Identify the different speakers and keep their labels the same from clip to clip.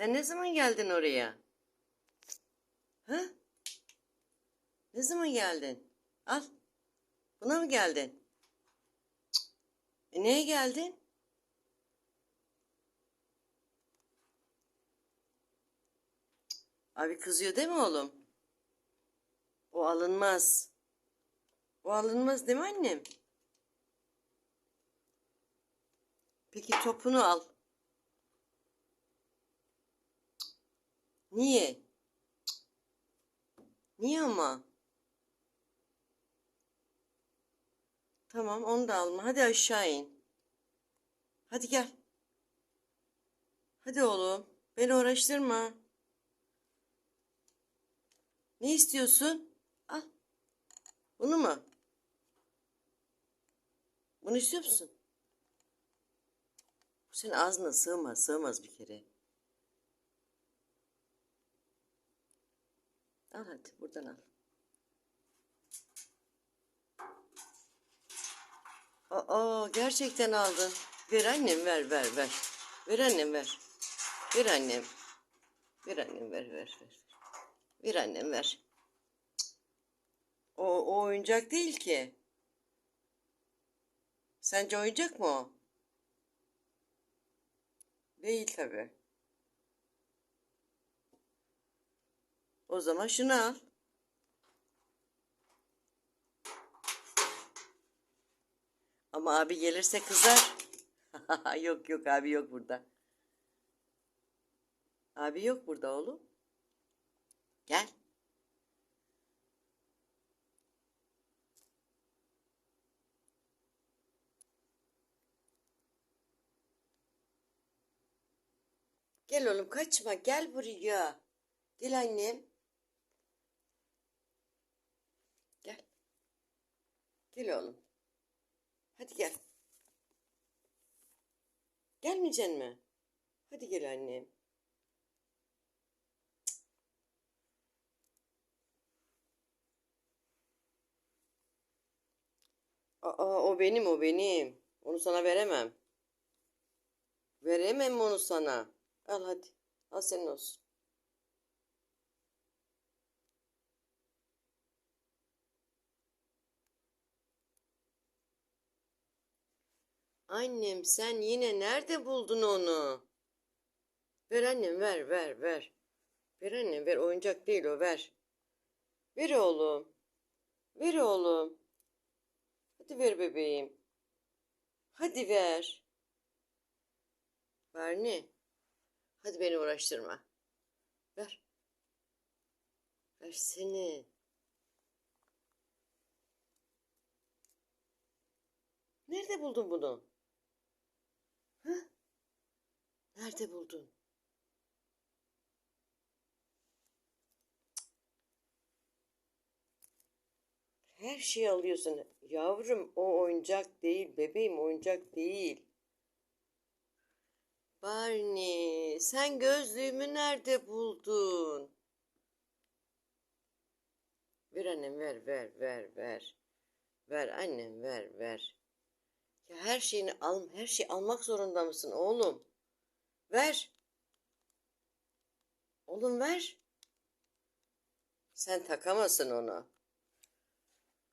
Speaker 1: Sen ne zaman geldin oraya? Ha? Ne zaman geldin? Al. Buna mı geldin? E neye geldin? Abi kızıyor değil mi oğlum? O alınmaz. O alınmaz değil mi annem? Peki topunu al. Niye? Niye ama? Tamam onu da alma. Hadi aşağı in. Hadi gel. Hadi oğlum. Beni uğraştırma. Ne istiyorsun? Al. Bunu mu? Bunu istiyor musun? Bu senin ağzına sığmaz. Sığmaz bir kere. Al hadi buradan al. Aa gerçekten aldın. Ver annem ver ver ver. Ver annem ver. Ver annem. Ver annem ver ver ver. Ver annem ver. O, o oyuncak değil ki. Sence oyuncak mı o? Değil tabii. O zaman şunu al. Ama abi gelirse kızar. yok yok abi yok burada. Abi yok burada oğlum. Gel. Gel oğlum kaçma gel buraya. Gel annem. Gel oğlum. Hadi gel. Gelmeyeceksin mi? Hadi gel annem. Aa, o benim o benim. Onu sana veremem. Veremem onu sana. Al hadi. Al senin olsun. Annem sen yine nerede buldun onu? Ver annem ver ver ver. Ver annem ver oyuncak değil o ver. Ver oğlum. Ver oğlum. Hadi ver bebeğim. Hadi ver. Barney. Hadi beni uğraştırma. Ver. Versene. Nerede buldun bunu? Hı? Nerede buldun? Her şeyi alıyorsun. Yavrum o oyuncak değil. Bebeğim oyuncak değil. Barney sen gözlüğümü nerede buldun? Ver annem ver ver ver ver. Ver annem ver ver. Ya her şeyini al, her şeyi almak zorunda mısın oğlum? Ver. Oğlum ver. Sen takamazsın onu.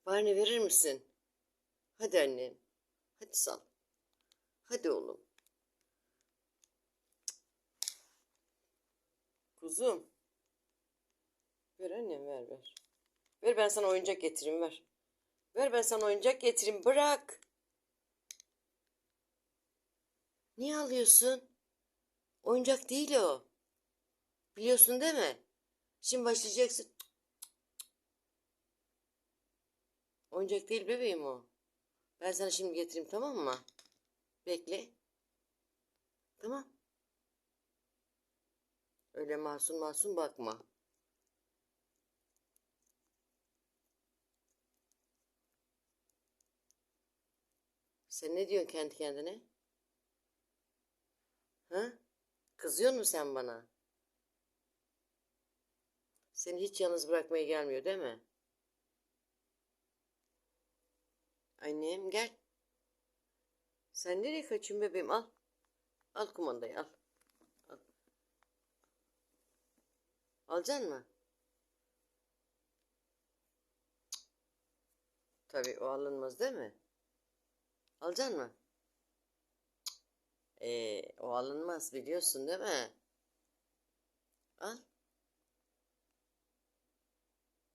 Speaker 1: Barney verir misin? Hadi annem. Hadi sal. Hadi oğlum. Kuzum. Ver annem ver ver. Ver ben sana oyuncak getireyim ver. Ver ben sana oyuncak getireyim bırak. Niye alıyorsun? Oyuncak değil o. Biliyorsun değil mi? Şimdi başlayacaksın. Oyuncak değil bebeğim o. Ben sana şimdi getireyim tamam mı? Bekle. Tamam. Öyle masum masum bakma. Sen ne diyorsun kendi kendine? Ha? Kızıyor musun sen bana? Seni hiç yalnız bırakmaya gelmiyor değil mi? Annem gel. Sen nereye kaçıyorsun bebeğim? Al. Al kumandayı al. Al. Alacaksın mı? Tabii o alınmaz değil mi? Alacaksın mı? Ee, o alınmaz biliyorsun değil mi? Al.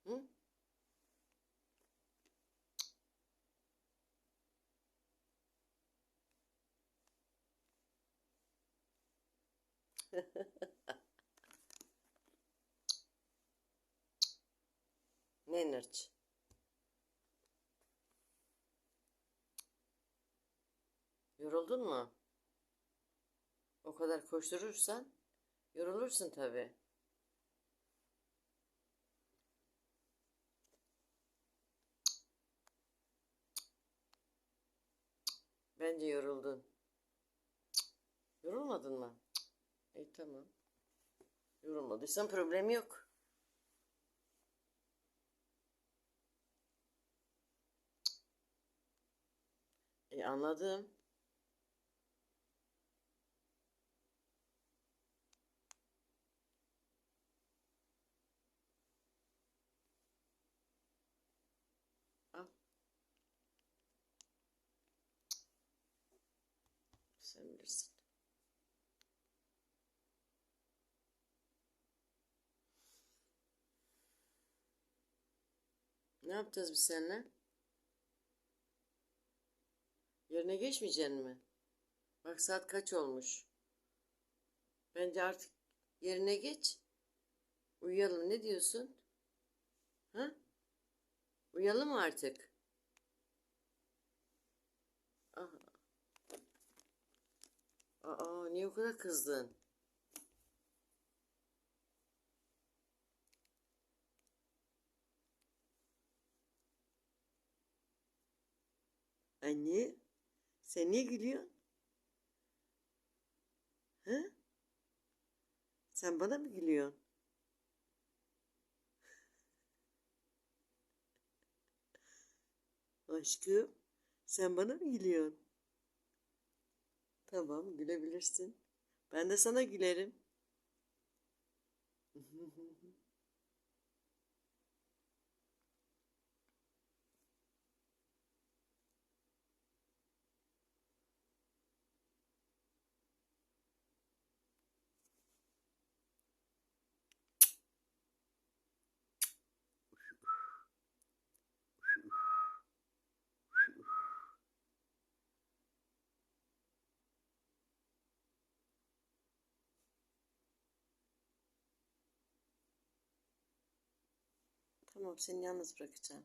Speaker 1: Hı? Ne nırç? Yoruldun mu? O kadar koşturursan yorulursun tabii. Bence yoruldun. Yorulmadın mı? İyi tamam. Yorulmadıysan problem yok. E anladım. Sen bilirsin. Ne yapacağız biz seninle? Yerine geçmeyeceksin mi? Bak saat kaç olmuş. Bence artık yerine geç. Uyuyalım. Ne diyorsun? Ha? Uyuyalım artık? Aha. Aa, niye o kadar kızdın? Anne, sen niye gülüyorsun? Ha? Sen bana mı gülüyorsun? Aşkım, sen bana mı gülüyorsun? Tamam, gülebilirsin. Ben de sana gülerim. Tamam, seni yalnız bırakacağım.